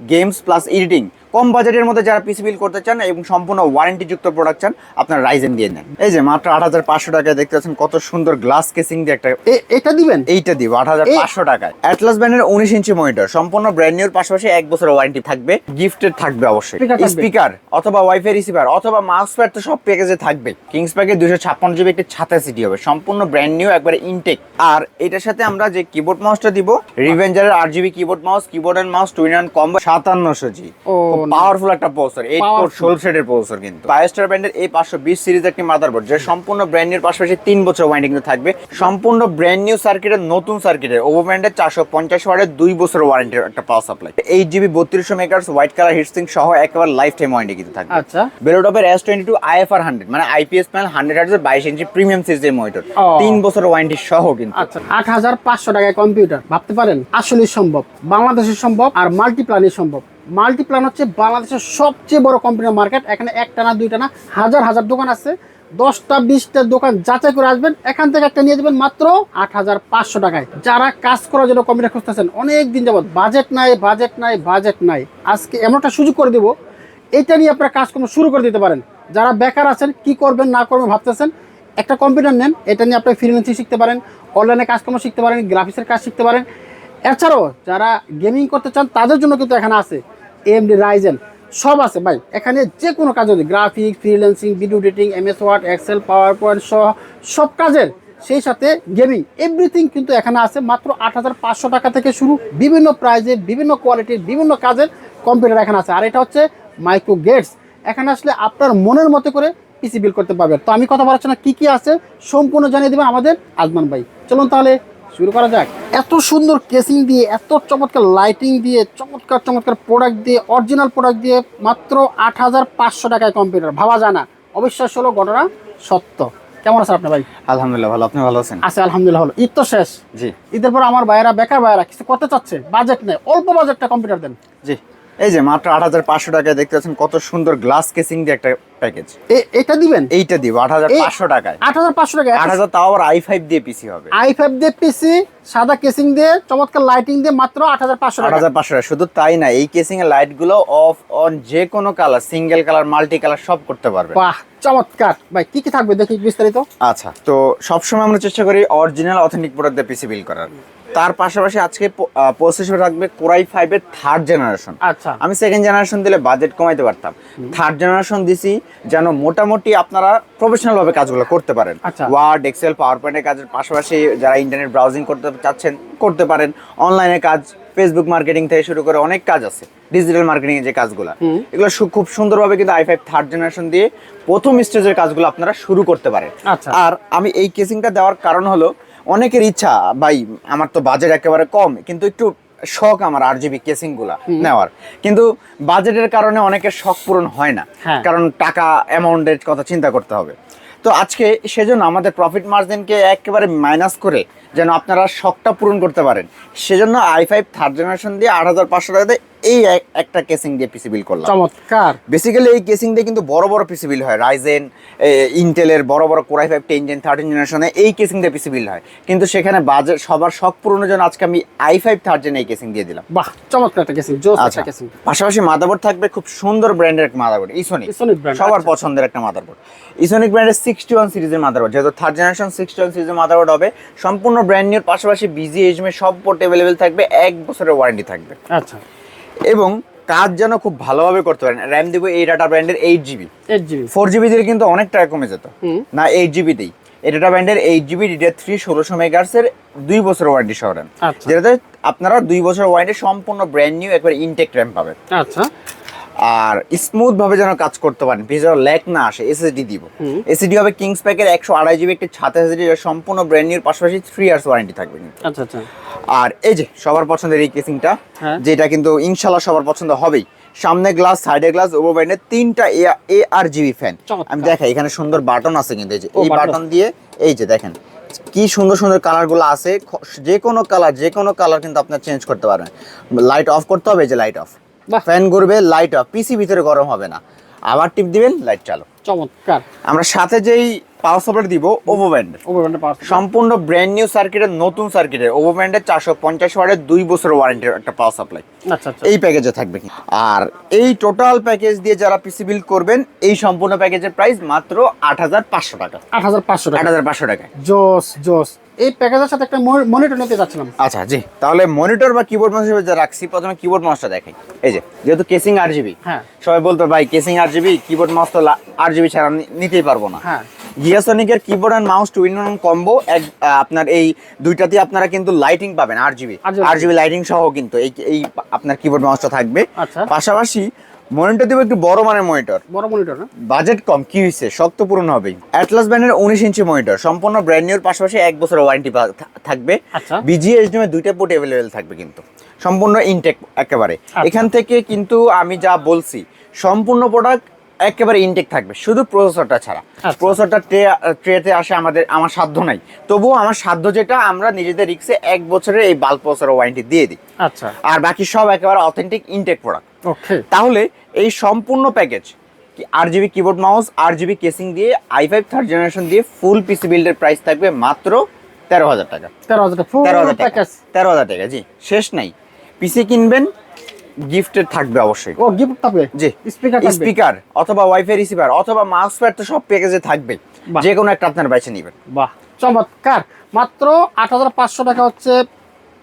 Games plus editing কম বাজেটের মধ্যে যারা পিসি বিল করতে চান এবং সম্পূর্ণ ওয়ারেন্টি যুক্ত প্রোডাক্ট চান আপনার রাইজেন দিয়ে নেন। এই যে মাত্র আট হাজার পাঁচশো টাকায় দেখতে পাচ্ছেন কত সুন্দর গ্লাস কেসিং দিয়ে একটা এটা দিবেন? এইটা দিব আট হাজার পাঁচশো টাকায়। অ্যাটলাস ব্র্যান্ডের উনিশ ইঞ্চি মনিটর সম্পূর্ণ ব্র্যান্ড নিউর পাশাপাশি এক বছর ওয়ারেন্টি থাকবে গিফটেড থাকবে অবশ্যই। স্পিকার অথবা ওয়াইফাই রিসিভার অথবা মাউস প্যাড তো সব প্যাকেজে থাকবে। কিংস প্যাকে দুশো ছাপ্পান্ন জিবি একটি ছাতা সিটি হবে সম্পূর্ণ ব্র্যান্ড নিউ একবারে ইনটেক আর এটার সাথে আমরা যে কিবোর্ড মাউসটা দিব রিভেঞ্জারের আট GB keyboard mouse keyboard and mouse twin and combo সাতান্নশো G ও, পাওয়ারফুল একটা প্রসেসর কোর প্রসেসর কিন্তু। বায়োস্টার ব্র্যান্ডের এই পাঁচশো বিশ সিরিজ একটি মাদারবোর্ড যে সম্পূর্ণ ব্র্যান্ড নিউর পাশাপাশি বছর ওয়ারেন্টি কিন্তু থাকবে। সম্পূর্ণ ব্র্যান্ড নিউ সার্কিটের নতুন সার্কিটের ওভো ব্র্যান্ডের বছর ওয়ারেন্টির একটা power supply GB white colour heatsink সহ একেবারে লাইফ টাইম ওয়ারেন্টি কিন্তু থাকবে। আচ্ছা। বেলোটপের S twenty two IFR hundred মানে আইপিএস প্যানেল ইঞ্চি প্রিমিয়াম সিরিজের মনিটর ও। তিন বছর ওয়ারেন্টি সহ কিন্তু। আচ্ছা আট হাজার পাঁচশো টাকায় কম্পিউটার ভাবতে পারেন? আসলে সম্ভব। বাংলাদেশের সম্ভব আর মাল্টিপ্লানের সম্ভব। মাল্টিপ্লান হচ্ছে বাংলাদেশের সবচেয়ে বড় কম্পিউটার মার্কেট এখানে একটা না দুইটা না হাজার হাজার দোকান আছে। দশটা, বিশটা দোকান যাচাই করে আসবেন। এখান থেকে একটা নিয়ে যাবেন মাত্র আট হাজার পাঁচশো টাকায়। যারা কাজ করার জন্য কম্পিউটার খুঁজতেছেন অনেক দিন যাবত বাজেট নাই বাজেট নাই বাজেট নাই। আজকে এমন একটা সুযোগ করে দেবো, এটা নিয়ে আপনারা কাজকর্ম শুরু করে দিতে পারেন। যারা বেকার আছেন, কি করবেন, না করবেন ভাবতেছেন, একটা কম্পিউটার নেন, এটা নিয়ে আপনি ফ্রিল্যান্সিং শিখতে পারেন অনলাইনে কাজকর্ম শিখতে পারেন গ্রাফিক্সের কাজ শিখতে পারেন। এছাড়াও যারা গেমিং করতে চান, তাদের জন্য কিন্তু এখানে আছে। এমডি রাইজেন সব আছে ভাই। এখানে যে কোনো কাজ যদি graphic freelancing video editing MS Word Excel power point সহ সব কাজের, সেই সাথে গেমিং এভরিথিং কিন্তু এখানে আছে। মাত্র আট হাজার পাঁচশো টাকা থেকে শুরু, বিভিন্ন প্রাইজের বিভিন্ন কোয়ালিটির বিভিন্ন কাজের কম্পিউটার এখানে আছে। আর এটা হচ্ছে মাইক্রো গেটস এখানে আসলে আপনার মনের মতো করে পিসি বিল করতে পারবেন। তো আমি কথা বলাচ্ছি জন্য কী কী আছে, সম্পূর্ণ জানিয়ে দেবেন আমাদের আজমান ভাই। চলুন তাহলে শুরু করা যাক। এত সুন্দর কেসিং দিয়ে এত চমৎকার লাইটিং দিয়ে চমৎকার চমৎকার প্রোডাক্ট দিয়ে অরিজিনাল প্রোডাক্ট দিয়ে মাত্র আট হাজার পাঁচশো টাকায় কম্পিউটার ভাবা যায় না। অবিশ্বাস হলো ঘটনা সত্য। কেমন আছে আপনি ভাই? আলহামদুলিল্লাহ ভালো। আপনি ভালো আছেন? আছে আলহামদুলিল্লাহ ভালো। ঈদ তো শেষ। জি। ঈদের পর আমার ভাইয়েরা বেকার ভাইয়েরা কিছু করতে চাচ্ছে? বাজেট নেই। অল্প বাজেটটা কম্পিউটার দেন। জি। এই যে মাত্র আট হাজার পাঁচশো টাকায় দেখতে পাচ্ছেন কত সুন্দর গ্লাস কেসিং দিয়ে একটা প্যাকেজ এটা দিবেন? এইটা দিব আট হাজার পাঁচশো টাকায়। আট হাজার পাঁচশো টাকা আট হাজার তাও আবার আই ফাইভ দিয়ে পিসি হবে। আই ফাইভ দিয়ে পিসি সাদা কেসিং দিয়ে চমৎকার লাইটিং দিয়ে মাত্র আট হাজার পাঁচশো আট হাজার পাঁচশো টাকা শুধু তাই না এই কেসিং এর লাইটগুলো অফ অন যে কোনো colour single colour multi colour সব করতে পারবে বাহ চমৎকার। ভাই কি কি থাকবে দেখি বিস্তারিত? আচ্ছা তো সবসময় আমরা চেষ্টা করি অরিজিনাল অথেন্টিক প্রোডাক্ট দিয়ে পিসি বিল করার। তার পাশাপাশি আজকে হিসেবে থাকবে কোরাই ফাইভের থার্ড জেনারেশন আচ্ছা। আমি সেকেন্ড জেনারেশন দিলে বাজেট কমাইতে পারতাম। থার্ড জেনারেশন দিছি যেন মোটামুটি আপনারা প্রফেশনাল ভাবে কাজগুলো করতে পারেন। ওয়ার্ড এক্সেল পাওয়ার পয়েন্টের কাজের পাশাপাশি যারা ইন্টারনেট ব্রাউজিং করতে চাচ্ছেন করতে পারেন। অনলাইনে কাজ ফেসবুক মার্কেটিং থেকে শুরু করে অনেক কাজ আছে। ডিজিটাল মার্কেটিং এর যে কাজগুলো। এগুলো খুব সুন্দরভাবে কিন্তু আই ফাইভ থার্ড জেনারেশন দিয়ে প্রথম স্টেজের কাজগুলো আপনারা শুরু করতে পারেন। আচ্ছা। আর আমি এই কেসিংটা দেওয়ার কারণ হলো অনেকের ইচ্ছা ভাই আমার তো বাজেট একেবারে কম কিন্তু একটু শখ আমার আর জিবি কেসিংগুলা নেওয়ার। কিন্তু বাজেটের কারণে অনেকের শখ পূরণ হয় না। হ্যাঁ। কারণ টাকা অ্যামাউন্টের কথা চিন্তা করতে হবে। তো আজকে সেজন্য আমাদের প্রফিট মার্জিনকে একেবারে মাইনাস করে যেন আপনারা শখটা পূরণ করতে পারেন। সেজন্য আই ফাইভ থার্ড জেনারেশন দিয়ে আট হাজার পাঁচশো টাকা দিয়ে এই একটা কেসিং দিয়ে পিসি বিল করলাম। চমৎকার। বেসিক্যালি এই কেসিং দিয়ে কিন্তু বড় বড় পিসি বিল হয়। রাইজেন ইন্টেলের বড় বড় Core i five ten gen thirteen জেনারেশনে এই কেসিং দিয়ে পিসি বিল হয়। কিন্তু সেখানে বাজেট সবার শখ পূরণের জন্য আজকে আমি আই ফাইভ থার্ড জেন এই কেসিং দিয়ে দিলাম। বাহ চমৎকার একটা কেসিং জোস আচ্ছা। একটা কেসিং পাশাপাশি মাদারবোর্ড থাকবে খুব সুন্দর ব্র্যান্ডের একটা মাদারবোর্ড ইসোনিক Isonic brand, সবার আচ্ছা। পছন্দের একটা মাদারবোর্ড ইসোনিক ব্র্যান্ডের সিক্সটি ওয়ান সিরিজের মাদারবোর্ড যেহেতু থার্ড জেনারেশন সিক্সটি ওয়ান সিরিজের মাদারবোর্ড হবে সম্পূর্ণ ব্র্যান্ড নিউর পাশাপাশি বিজি এইচএম সব পোর্ট অ্যাভেলেবেল থাকবে এক বছরের ওয়ারেন্টি থাকবে। আচ্ছা। এবং কাজ যেন খুব ভালোভাবে করতে পারেন। র্যাম দিব এই ডাটা ব্র্যান্ডের eight GB eight GB four GB দিয়ে কিন্তু অনেক টাকা কমে যেত। না এইট জিবি দিই। এই ডাটা ব্র্যান্ডের এইট জিবি ডিডিআর থ্রি ষোলোশো মেগার্সের দুই বছর ওয়ারেন্টি সহ RAM। আচ্ছা। যেটাতে আপনারা দুই বছর ওয়ারেন্টি সম্পূর্ণ ব্র্যান্ড নিউ একবার ইনটেক র্যাম পাবেন। আচ্ছা। আর স্মুথ ভাবে যেন কাজ করতে পারেন। পিছনে ল্যাক না আসে এসএসডি দিব। এসএসডি হবে কিংস প্যাকের একশো আড়াই জিবি একটি ছাতা এসএসডি সম্পূর্ণ ব্র্যান্ড নিউর পাশাপাশি থ্রি ইয়ার্স ওয়ারেন্টি থাকবে আচ্ছা আচ্ছা। আর এই যে সবার পছন্দের এই কেসিংটা হ্যাঁ। যেটা কিন্তু ইনশাল্লাহ সবার পছন্দ হবেই। সামনে গ্লাস সাইডে গ্লাস ওভার ব্যান্ডের তিনটা এ আর জিবি ফ্যান আমি দেখাই এখানে সুন্দর বাটন আছে কিন্তু এই যে। এই বাটন দিয়ে এই যে দেখেন কি সুন্দর সুন্দর কালারগুলো আছে যে কোনো কালার যে কোনো কালার কিন্তু আপনার চেঞ্জ করতে পারবেন। লাইট অফ করতে হবে এই যে লাইট অফ। ফ্যান ঘুরবে লাইট অফ পিসি ভিতরে গরম হবে না। আবার টিপ দিবেন লাইট চালু। চমৎকার। আমরা সাথে যেই পাওয়ার সাপ্লাই দিব পাওয়ার সম্পূর্ণ ব্র্যান্ড নিউ সার্কিটের নতুন সার্কিটের ওভো ব্যান্ডের চারশো পঞ্চাশ ওয়ার্ডের দুই বছর ওয়ারেন্টির একটা পাওয়ার সাপ্লাই আচ্ছা আচ্ছা। এই প্যাকেজে থাকবে। কি আর এই টোটাল প্যাকেজ দিয়ে যারা পিসি বিল করবেন এই সম্পূর্ণ প্যাকেজের প্রাইস মাত্র আট হাজার পাঁচশো টাকা। আট হাজার পাঁচশো আট টাকা হাজার পাঁচশো টাকা জোস জোস। এই প্যাকেজের সাথে একটা মনিটর নিতে যাচ্ছিলাম। আচ্ছা জি। তাহলে মনিটর বা কিবোর্ড মাউস হিসেবে যা রাখছি প্রথমে কিবোর্ড মাউসটা দেখাই। এই যে যেহেতু কেসিং আর জিবি হ্যাঁ। সবাই বলতো ভাই কেসিং আর জিবি কিবোর্ড মাউস তো আর জিবি ছাড়া নিতেই পারব না। হ্যাঁ। গিয়াসনিকের keyboard and mouse two in one combo এক আপনার এই দুইটাতে আপনারা কিন্তু লাইটিং পাবেন আর জিবি আর জিবি লাইটিং সহ কিন্তু এই এই আপনার কিবোর্ড মাউসটা থাকবে। আচ্ছা। পাশাপাশি মনিটর দেবো একটু বড় মানের মনিটর বড় মনিটর না? বাজেট কম কি হয়েছে শক্ত পূরণ হবে অ্যাটলাস ব্র্যান্ডের উনিশ ইঞ্চি মনিটর সম্পূর্ণ ব্র্যান্ড নিউর পাশাপাশি এক বছর ওয়ারেন্টি থাকবে। আচ্ছা। বিজিএসডিএম দুইটা পোর্ট অ্যাভেলেবেল থাকবে কিন্তু। সম্পূর্ণ ইনটেক একেবারে। আচ্ছা। এখান থেকে কিন্তু আমি যা বলছি সম্পূর্ণ প্রোডাক্ট একেবারে ইনটেক থাকবে শুধু প্রসেসরটা ছাড়া। আচ্ছা। প্রসেসরটা ট্রে ট্রেতে আসে আমাদের আমার সাধ্য নাই। তবুও আমার সাধ্য যেটা আমরা নিজেদের রিক্সে এক বছরের এই বাল্ব প্রসেসর ওয়ারেন্টি দিয়ে দিই। আচ্ছা। আর বাকি সব একেবারে অথেন্টিক ইনটেক প্রোডাক্ট তাহলে এই সম্পূর্ণ package RGB keyboard mouse RGB casing দিয়ে আই ফাইভ থার্ড জেনারেশন দিয়ে ফুল পিসি বিল্ডের প্রাইস থাকবে মাত্র তেরো হাজার টাকা। তেরো হাজার টাকা তেরো হাজার টাকা তেরো হাজার টাকা জি শেষ নাই। পিসি কিনবেন গিফটের থাকবে অবশ্যই। ও গিফট থাকবে? জি স্পিকার স্পিকার অথবা ওয়াইফাই রিসিভার অথবা মাউস প্যাড তো সব প্যাকেজে থাকবে। যে কোনো একটা আপনার বেছে নেবেন। বাহ চমৎকার। মাত্র আট হাজার পাঁচশো টাকা হচ্ছে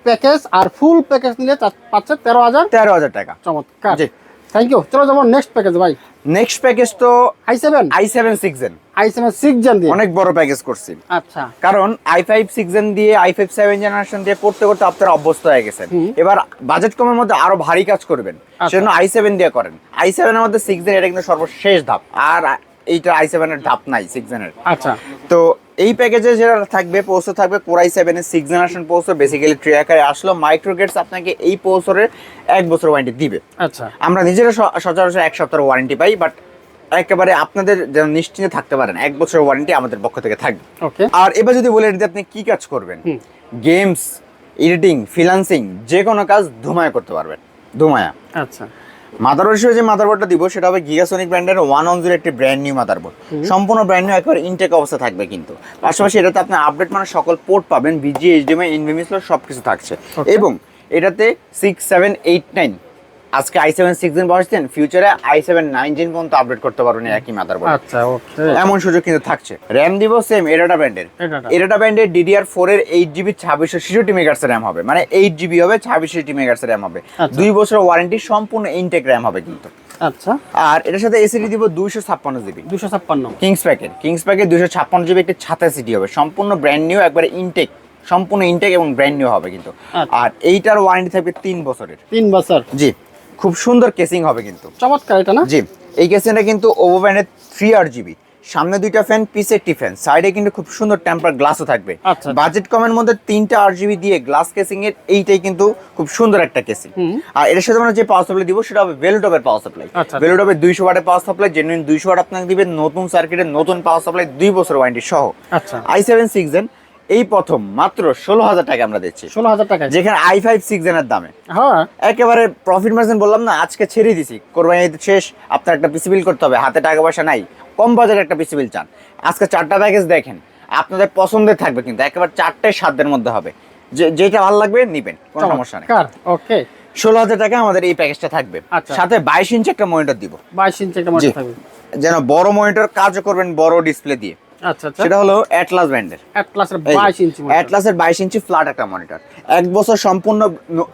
প্যাকেজ আর ফুল প্যাকেজ নিলে পাচ্ছে তেরো হাজার তেরো হাজার টাকা। চমৎকার। জি। থ্যাংক ইউ চলো যাব নেক্সট প্যাকেজ ভাই। নেক্সট প্যাকেজ তো i seven i seven six gen i seven six gen দিয়ে। অনেক বড় প্যাকেজ করছি। আচ্ছা। কারণ আই ফাইভ সিক্স জেন দিয়ে আই ফাইভ সেভেন জেনারেশন দিয়ে পড়তে করতে আপনারা অভ্যস্ত হয়ে গেছেন। এবার বাজেট কমের মধ্যে আরও ভারী কাজ করবেন। আচ্ছা। সেজন্য আই সেভেন দিয়ে করেন। আই সেভেনের মধ্যে সিক্স জেন এটা কিন্তু সর্বশেষ ধাপ। আর এইটা আই সেভেনের ধাপ নাই সিক্স জেনের আচ্ছা। তো এই প্যাকেজে যেটা থাকবে পোস্ট থাকবে কোরাই সেভেনের six generation post basically tray আকারে আসলো। মাইক্রোগেটস আপনাকে এই পোস্টরের এক বছর ওয়ারেন্টি দিবে। আচ্ছা। আমরা নিজেরা সচরাচর এক সপ্তাহের ওয়ারেন্টি পাই বাট একেবারে আপনাদের যেন নিশ্চিন্তে থাকতে পারেন এক বছরের ওয়ারেন্টি আমাদের পক্ষ থেকে থাকবে। ওকে আর এবার যদি বলে আপনি কি কাজ করবেন? গেমস এডিটিং ফ্রিলান্সিং যে কোনো কাজ ধুমায় করতে পারবেন। ধুমায়া। আচ্ছা। মাদারবোর্ড হিসেবে যে মাদারবোর্ডটা দিব সেটা হবে গিগাসনিক ব্র্যান্ডের ওয়ান অন জিরো একটি ব্র্যান্ড নিউ মাদারবোর্ড সম্পূর্ণ ব্র্যান্ড নিউ একবার ইনটেক অবস্থা থাকবে কিন্তু। পাশাপাশি এটাতে আপনি আপডেট মানে সকল পোর্ট পাবেন বিজি এইচডিএমআই ইনভিমিস সব কিছু থাকছে। এবং এটাতে সিক্স সেভেন এইট নাইন আজকে আই সেভেন সিক্স জেন বসছেন ফিউচারে আই সেভেন নাইন জেন পর্যন্ত আপডেট করতে পারবেন একই মাদারবোর্ড আচ্ছা ওকে এমন সুযোগ কিন্তু থাকছে। র্যাম দিব সেম এরাটা ব্র্যান্ডের এরাটা ব্র্যান্ডের ডিডিআর ফোর এর এইট জিবি ছাব্বিশশো ছেষট্টি মেগার্স র্যাম হবে। মানে এইট জিবি হবে ছাব্বিশ ছেষট্টি মেগার্স র্যাম হবে। আচ্ছা। দুই বছর ওয়ারেন্টি সম্পূর্ণ ইনটেক র্যাম হবে কিন্তু। আচ্ছা। আর এটার সাথে এসিডি দিব দুইশো ছাপ্পান্ন জিবি দুশো ছাপ্পান্ন। কিংস প্যাকেট কিংস প্যাকেট দুইশো ছাপ্পান্ন জিবি একটি ছাতা সিটি হবে। সম্পূর্ণ ব্র্যান্ড নিউ একবারে ইনটেক সম্পূর্ণ ইনটেক এবং ব্র্যান্ড নিউ হবে কিন্তু। আচ্ছা। আর এইটার ওয়ারেন্টি থাকবে তিন বছরের। তিন বছর। জি। খুব সুন্দর কেসিং হবে কিন্তু। চমৎকার এটা না? জি এই কেসিংটা কিন্তু ওভো ব্র্যান্ডের থ্রি আর জিবি সামনে দুইটা ফ্যান পিছে একটি ফ্যান সাইডে কিন্তু খুব সুন্দর টেম্পার গ্লাসও থাকবে। আচ্ছা। বাজেট কমের মধ্যে তিনটা আর জিবি দিয়ে গ্লাস কেসিং এর এইটাই কিন্তু খুব সুন্দর একটা কেসিং আর এর সাথে আমরা যে পাওয়ার সাপ্লাই দিব সেটা হবে ভেলোটপের পাওয়ার সাপ্লাই আচ্ছা। দুইশো ওয়াটের পাওয়ার সাপ্লাই জেনুইন দুইশো ওয়াট আপনাকে দিবে নতুন সার্কিটের নতুন পাওয়ার সাপ্লাই দুই বছর ওয়ারেন্টি সহ। আচ্ছা। আই সেভেন সিক্স এই প্রথম মাত্র ষোলো হাজার টাকা আমরা দিচ্ছি। ষোলো হাজার টাকা যেখানে আই ফাইভ সিক্স এর দামে। হ্যাঁ। একেবারে প্রফিট মার্জিন বললাম না আজকে ছেড়ে দিছি। কোরবানি শেষ আপনার একটা পিসি বিল করতে হবে হাতে টাকা পয়সা নাই কম বাজারে একটা পিসি বিল চান। আজকে চারটা প্যাকেজ দেখেন আপনাদের পছন্দের থাকবে কিন্তু একেবারে চারটায় সাধ্যের মধ্যে হবে। যে যেটা ভালো লাগবে নিবেন কোনো সমস্যা নেই। ওকে। ষোলো হাজার টাকা আমাদের এই প্যাকেজটা থাকবে। আচ্ছা। সাথে বাইশ ইঞ্চি একটা মনিটর দিব। বাইশ ইঞ্চি একটা মডেল থাকবে। যেন বড় মনিটর কাজও করবেন বড় ডিসপ্লে দিয়ে। আচ্ছা আচ্ছা। সেটা হলো অ্যাটলাস ব্র্যান্ডের অ্যাটলাসের বাইশ ইঞ্চি monitor। অ্যাটলাসের বাইশ ইঞ্চি ফ্ল্যাট একটা মনিটর এক বছর সম্পূর্ণ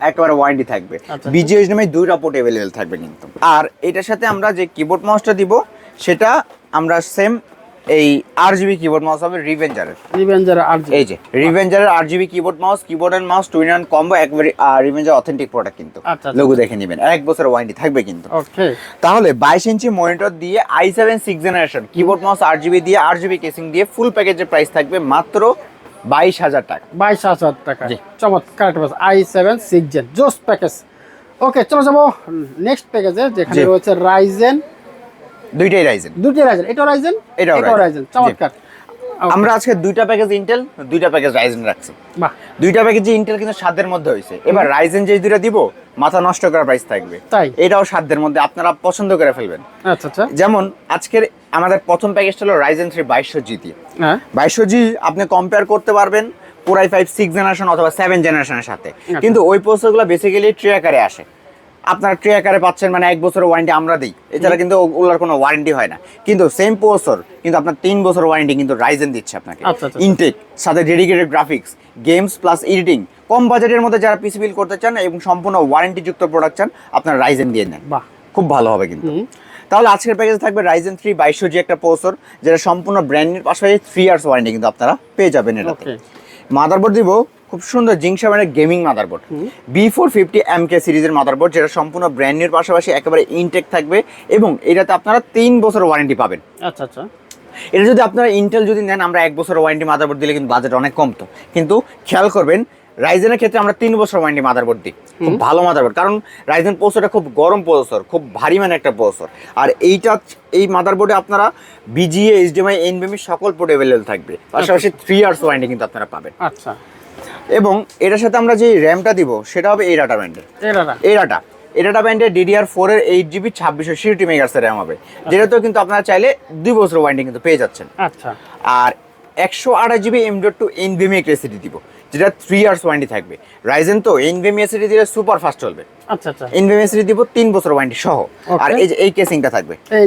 একবারে ওয়ারেন্টি থাকবে। আচ্ছা। বিজিএস নামে দুইটা পোর্ট অ্যাভেলেবেল থাকবে কিন্তু। আর এটার সাথে আমরা যে কিবোর্ড মাউসটা দিব সেটা আমরা সেম এই আর জিবি কিবোর্ড মাউস হবে রিভেঞ্জারের রিভেঞ্জার আর জি এই যে রিভেঞ্জারের RGB keyboard mouse keyboard and mouse twin and combo একবারে রিভেঞ্জার অথেন্টিক প্রোডাক্ট কিন্তু। আচ্ছা, আচ্ছা। লোগো দেখে নেবেন। এক বছর ওয়ারেন্টি থাকবে কিন্তু। ওকে তাহলে বাইশ ইঞ্চি মনিটর দিয়ে i seven six generation keyboard mouse আট জিবি দিয়ে আট জিবি কেসিং দিয়ে ফুল প্যাকেজের প্রাইস থাকবে মাত্র বাইশ হাজার টাকা। বাইশ হাজার টাকা। জি। চমৎকার আই সেভেন সিক্স জেন জোস প্যাকেজ ওকে চলো যাব নেক্সট প্যাকেজে যেখানে। রয়েছে রাইজেন দুইটাই রাইজেন দুটি রাইজেন এটা রাইজেন এটাও রাইজেন চমৎকার। আমরা আজকে দুইটা প্যাকেজ ইন্টেল দুইটা প্যাকেজ রাইজেন রাখছি। দুইটা প্যাকেজে ইন্টেল কিন্তু সাধ্যের মধ্যে হয়েছে। এবার রাইজেন যে দুইটা দিব মাথা নষ্ট করার প্রাইস থাকবে। তাই? এটাও সাধ্যের মধ্যে। আপনারা পছন্দ করে ফেলবেন। আচ্ছা আচ্ছা। যেমন আজকের আমাদের প্রথম প্যাকেজটা হলো রাইজেন থ্রি বাইশশো জি দিয়ে। হ্যাঁ। বাইশশো জি আপনি কম্পেয়ার করতে পারবেন পুরাই ফাইভ সিক্স জেনারেশন অথবা সেভেন জেনারেশনের সাথে। আচ্ছা। কিন্তু ওই প্রসেসরগুলো বেসিক্যালি ট্রে আকারে আসে। আপনার ট্রে আকারে পাচ্ছেন মানে এক বছরের ওয়ারেন্টি আমরা দিই। এছাড়া কিন্তু ওগুলোর কোনো ওয়ারেন্টি হয় না। কিন্তু সেম প্রসেসর কিন্তু আপনার তিন বছর ওয়ারেন্টি কিন্তু রাইজেন দিচ্ছে আপনাকে। আচ্ছা, আচ্ছা। ইনটেক সাথে dedicated graphics games plus editing কম বাজেটের মধ্যে যারা পিসি বিল করতে চান এবং সম্পূর্ণ ওয়ারেন্টিযুক্ত প্রোডাক্ট চান আপনার রাইজেন দিয়ে নেন। খুব ভালো হবে কিন্তু। তাহলে আজকের প্যাকেজে থাকবে রাইজেন থ্রি বাইশশো জি একটা প্রসেসর যেটা সম্পূর্ণ ব্র্যান্ডের পাশাপাশি থ্রি ইয়ার্স ওয়ারেন্টি কিন্তু আপনারা পেয়ে যাবেন এটাতে। মাদারবোর্ড দিব খুব সুন্দর জিংসা ব্র্যান্ডের gaming motherboard. B four fifty M K সিরিজের মাদারবোর্ড যেটা সম্পূর্ণ ব্র্যান্ড ব্র্যান্ডের পাশাপাশি একেবারে ইনটেক থাকবে এবং এটাতে আপনারা তিন বছর ওয়ারেন্টি পাবেন। আচ্ছা আচ্ছা। এটা যদি আপনারা ইন্টেল যদি নেন আমরা এক বছর ওয়ারেন্টি মাদারবোর্ড দিলে কিন্তু বাজেট অনেক কমতো কিন্তু খেয়াল করবেন রাইজেনের ক্ষেত্রে আমরা তিন বছর ওয়ারেন্টি মাদারবোর্ড দিই। খুব ভালো মাদারবোর্ড কারণ রাইজেন প্রসেসরটা খুব গরম প্রসেসর খুব ভারী মানে একটা প্রসেসর আর এইটা এই মাদারবোর্ডে আপনারা বিজিএ এইচডিএমআই এনবিএমই সকল পোর্ট অ্যাভেলেবল থাকবে। পাশাপাশি থ্রি ইয়ার্স ওয়ারেন্টি কিন্তু আপনারা পাবেন। আচ্ছা। এবং এটার সাথে আমরা যে র্যামটা দিব সেটা হবে এই ডাটা ব্যান্ডের এই ডাটা এই ডাটা ব্যান্ডের ডিডিআর ফোর এর এইট জিবি ছাব্বিশশো সিটি মেগার্সের র্যাম হবে। যেটা তো কিন্তু আপনারা চাইলে দুই বছর ওয়ারেন্টি কিন্তু পেয়ে যাচ্ছেন। আচ্ছা। আর একশো আঠাশ GB M dot two NVMe ক্রেসিটি দিব। যেটা থ্রি ইয়ার্স ওয়ারেন্টি থাকবে। রাইজেন তো এসিডি দিলে সুপার ফাস্ট চলবে। আচ্ছা আচ্ছা। এসিডি দিব তিন বছর ওয়ারেন্টি সহ। আর এই যে এই কেসিংটা থাকবে। এই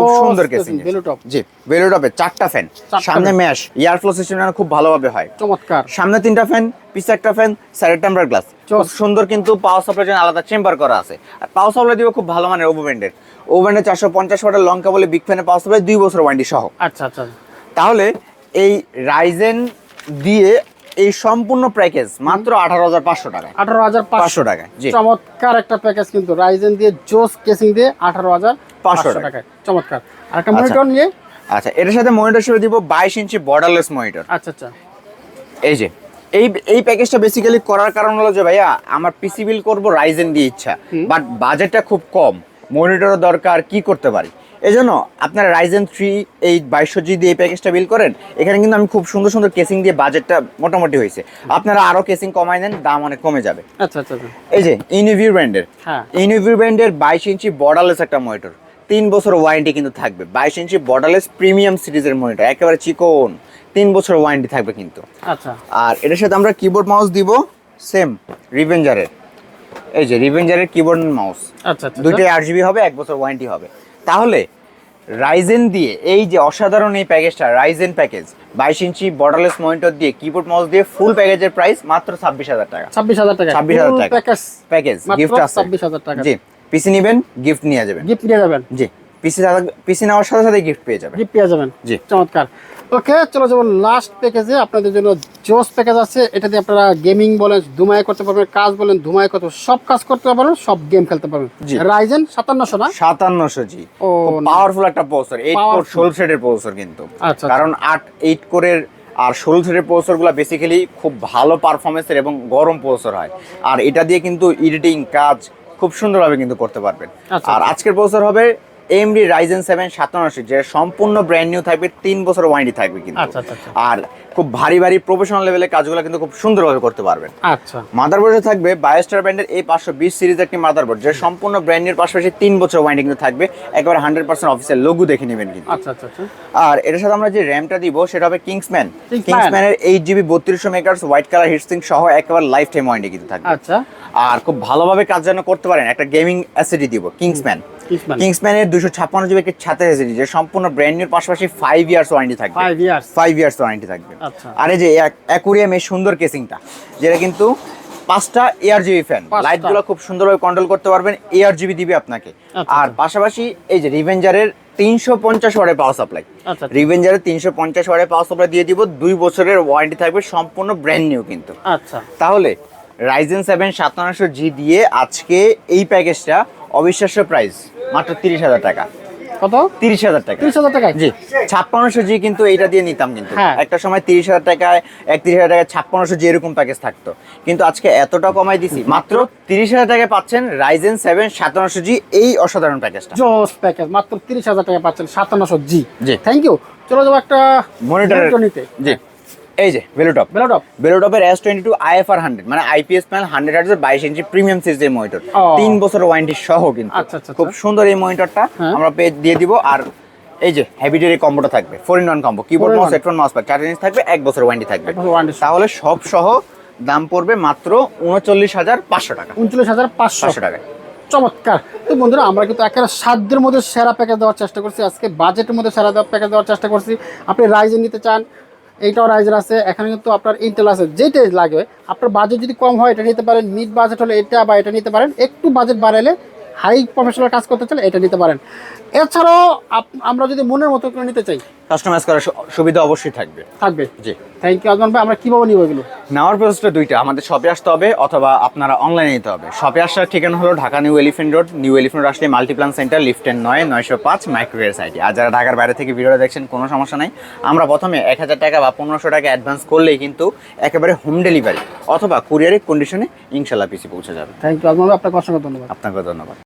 খুব সুন্দর কেসিং বেলুটপ জি বেলুটপে চারটা ফ্যান সামনে ম্যাশ এয়ার ফ্লো সিস্টেম খুব ভালোভাবে হয়। চমৎকার। সামনে তিনটা ফ্যান পিছে একটা ফ্যান সাইডের টেম্পার গ্লাস খুব সুন্দর কিন্তু পাওয়ার সাপ্লাই জন্য আলাদা চেম্বার করা আছে। আর পাওয়ার সাপ্লাই দিব খুব ভালো মানের ওভেন্ডের ওভেন্ডের চারশো পঞ্চাশ ওয়াটের লঙ্কা বলে বিগ ফ্যানের পাওয়ার সাপ্লাই দুই বছর ওয়ারেন্টি সহ। আচ্ছা আচ্ছা। তাহলে এই রাইজেন দিয়ে এই সম্পূর্ণ প্যাকেজ মাত্র আঠারো হাজার পাঁচশো টাকা আঠারো হাজার পাঁচশো টাকায় চমৎকার একটা প্যাকেজ কিন্তু রাইজেন দিয়ে জোস কেসিং দিয়ে আঠারো হাজার পাঁচশো টাকা। চমৎকার। আর একটা আচ্ছা। মনিটর নিয়ে? আচ্ছা এটার সাথে মনিটর হিসেবে দিব বাইশ ইঞ্চি বর্ডারলেস মনিটর আচ্ছা আচ্ছা। এই যে এই এই প্যাকেজটা বেসিক্যালি করার কারণ হলো যে ভাইয়া আমার পিসি বিল করব রাইজেন দিয়ে ইচ্ছা। বাট বাজেটটা খুব কম। মনিটরও দরকার কি করতে পারি? এই জন্য আপনারা রাইজেন থ্রি এই বাইশশো জি দিয়ে এই প্যাকেজটা বিল করেন। এখানে কিন্তু আমি খুব সুন্দর সুন্দর কেসিং দিয়ে বাজেটটা মোটামুটি হয়েছে। আপনারা আরও কেসিং কমাই নেন দাম অনেক কমে যাবে। আচ্ছা আচ্ছা আচ্ছা। এই যে ইনিভিউ ব্র্যান্ডের হ্যাঁ। ইনিভিউ ব্র্যান্ডের বাইশ ইঞ্চি বর্ডারলেস একটা মনিটর তিন বছর ওয়ারেন্টি কিন্তু থাকবে। বাইশ ইঞ্চি বর্ডারলেস প্রিমিয়াম সিরিজের মনিটর একেবারে চিকন। তিন বছর ওয়ারেন্টি থাকবে কিন্তু। আচ্ছা। আর এটার সাথে আমরা কিবোর্ড মাউস দিব। সেম রিভেঞ্জারের এই যে রিভেঞ্জারের কিবোর্ড মাউস আচ্ছা দুইটাই আট জিবি হবে এক বছর ওয়ারেন্টি হবে। তাহলে রাইজেন দিয়ে এই যে অসাধারণ এই প্যাকেজটা রাইজেন প্যাকেজ বাইশ ইঞ্চি বর্ডারলেস মনিটর দিয়ে কিবোর্ড মাউস দিয়ে ফুল প্যাকেজের প্রাইস মাত্র ছাব্বিশ হাজার টাকা। ছাব্বিশ হাজার টাকা। 26,000 টাকা। প্যাকেজ গিফট আছে। 26,000 টাকা। জি পিসি নেবেন গিফট নিয়ে যাবেন। গিফট নিয়ে যাবেন। জি পিসি পিসি নেওয়ার সাথে সাথে গিফট পেয়ে যাবেন। গিফট পেয়ে যাবেন। জি। চমৎকার। ওকে চলো যাব লাস্ট প্যাকেজে আপনাদের জন্য জোস প্যাকেজ আছে এটা দিয়ে আপনারা গেমিং বলেন ধুমাই করতে পারবেন কাজ বলেন ধুমাই করতে সব কাজ করতে পারবেন সব গেম খেলতে পারবেন। রাইজেন সাতান্নশো না? সাতান্নশো জি। ও, পাওয়ারফুল একটা প্রসেসর এইট কোর। ষোলো থ্রেডের প্রসেসর কিন্তু। আচ্ছা, কারণ আট এইট কোরের আর ষোলো থ্রেডের প্রসেসরগুলো বেসিক্যালি খুব ভালো পারফরমেন্সের এবং গরম প্রসেসর হয়। আর এটা দিয়ে কিন্তু এডিটিং কাজ খুব সুন্দরভাবে কিন্তু করতে পারবেন। আচ্ছা। আর আজকের প্রসেসর হবে এমডি রাইজেন সেভেন সাতান্নশো যে সম্পূর্ণ ব্র্যান্ড নিউ থাকবে তিন বছর ওয়ারেন্টি থাকবে কিন্তু। আচ্ছা, আচ্ছা, আচ্ছা। আর খুব ভারী ভারী প্রফেশনাল লেভেলের কাজগুলো কিন্তু খুব সুন্দরভাবে করতে পারবেন। আচ্ছা। মাদারবোর্ডে থাকবে বায়োস্টার ব্র্যান্ডের এই পাঁচশো বিশ সিরিজ একটি মাদারবোর্ড যে সম্পূর্ণ ব্র্যান্ডের পাশাপাশি তিন বছর ওয়ারেন্টি কিন্তু থাকবে। একবার হান্ড্রেড পার্সেন্ট অফিসের লোগো দেখে নেবেন কিন্তু। আচ্ছা আচ্ছা আচ্ছা। আর এটার সাথে আমরা যে র্যামটা দিব সেটা হবে কিংসম্যান। কিংসম্যানের এইট জিবি বত্রিশশো মেগার্স হোয়াইট কালার হিটসিং সহ একেবারে লাইফ টাইম ওয়ারেন্টি কিন্তু থাকবে। আচ্ছা। আর খুব ভালোভাবে কাজ যেন করতে পারেন একটা গেমিং অ্যাসিডি দিব কিংসম্যান। কিংসম্যানের দুশো ছাপ্পান্ন জিবি একটি ছাতে সম্পূর্ণ ব্র্যান্ড পাশাপাশি ফাইভ ইয়ার্স ওয়ারেন্টি থাকবে। Five years five years warranty থাকবে। আচ্ছা। আর এই যে অ্যাকুরিয়াম এই সুন্দর কেসিংটা যেটা কিন্তু পাঁচটা ফ্যান লাইটগুলো খুব সুন্দরভাবে কন্ট্রোল করতে পারবেন দিবে আপনাকে। আচ্ছা, আর। পাশাপাশি এই যে রিভেঞ্জারের তিনশো পঞ্চাশ ওয়ার্ডের পাওয়ার সাপ্লাই। রিভেঞ্জারের তিনশো পঞ্চাশ ওয়ার্ডের পাওয়ার সাপ্লাই দিয়ে দিব দুই বছরের ওয়ারেন্টি থাকবে সম্পূর্ণ ব্র্যান্ড নিউ কিন্তু। আচ্ছা। তাহলে রাইজেন সেভেন সাতান্নশো জি দিয়ে আজকে এই প্যাকেজটা অবিশ্বাস্য প্রাইস মাত্র তিরিশ হাজার টাকা। কত? তিরিশ হাজার টাকা। তিরিশ হাজার টাকায়? জি ছাপ্পান্নশো জি কিন্তু এইটা দিয়ে নিতাম কিন্তু। হ্যাঁ। একটা সময় তিরিশ হাজার টাকায় একত্রিশ হাজার টাকায় ছাপ্পান্নশো জি এরকম প্যাকেজ থাকতো। কিন্তু আজকে এতটা কমাই দিছি মাত্র তিরিশ হাজার টাকায় পাচ্ছেন রাইজেন সেভেন সাতান্নশো জি এই অসাধারণ প্যাকেজটা জোস প্যাকেজ মাত্র তিরিশ হাজার টাকা পাচ্ছেন সাতান্নশো জি। জি। থ্যাংক ইউ চলে যাব একটা monitor নিতে। জি। এই যে ভেলোটপ বেলোটপ বেলোটপের S twenty two IFR hundred মানে আইপিএস প্যানেল হান্ড্রেড হার্টজের বাইশ ইঞ্চি প্রিমিয়াম সিরিজের মনিটর তিন বছর ওয়ারেন্টি সহ কিন্তু। আচ্ছা, আচ্ছা, খুব আচ্ছা। সুন্দর এই মনিটরটা হ্যাঁ। আমরা পেয়ে দিয়ে দিব। আর এই যে এই কম্বোটা থাকবে। Four in one combo keyboard mouse. Headphone mouse pad চার জিনিস থাকবে এক বছর ওয়ারেন্টি থাকবে। তাহলে সব সহ দাম পড়বে মাত্র উনচল্লিশ হাজার পাঁচশো টাকা। উনচল্লিশ হাজার পাঁচশো। পাঁচশো টাকা চমৎকার। তো বন্ধুরা আমরা কিন্তু একেবারে সাধ্যের মধ্যে সেরা প্যাকেজ দেওয়ার চেষ্টা করছি। আজকে বাজেটের মধ্যে সেরা দেওয়ার প্যাকেজ দেওয়ার চেষ্টা করছি। আপনি রাইজেন নিতে চান এইটাও রাইজার আছে, এখানে কিন্তু আপনার ইন্টেল আছে, যেটাই লাগবে আপনার বাজেট যদি কম হয়, এটা নিতে পারেন। মিড বাজেট হলে এটা বা এটা নিতে পারেন। একটু বাজেট বাড়াইলে হাই প্রফেশনাল কাজ করতে চাইলে এটা নিতে পারেন। এছাড়াও আমরা যদি মনের মতো করে নিতে চাই কাস্টমাইজ করার সুবিধা অবশ্যই থাকবে। থাকবে? জি। থ্যাংক ইউ আজমান ভাই আমরা কীভাবে নিব এগুলো? নেওয়ার প্রসেসটা দুইটা আমাদের শপে আসতে হবে অথবা আপনারা অনলাইনে নিতে হবে। শপে আসার ঠিকানা হলো Dhaka new Elephant Road new Elephant Road আসলে মাল্টিপ্লান সেন্টার লিফটেন নয় নয়শো পাঁচ মাইক্রোওয়েভ সাইটি আর যারা ঢাকার বাইরে থেকে ভিডিওটা দেখছেন কোনো সমস্যা নাই। আমরা প্রথমে এক হাজার টাকা বা পনেরোশো টাকা অ্যাডভান্স করলেই কিন্তু একেবারে হোম ডেলিভারি অথবা কুরিয়ারের কন্ডিশনে ইনশাল্লাহ পিসি পৌঁছে যাবে। থ্যাংক ইউ আজমান ভাই আপনাকে অসংখ্য ধন্যবাদ। আপনাকে ধন্যবাদ।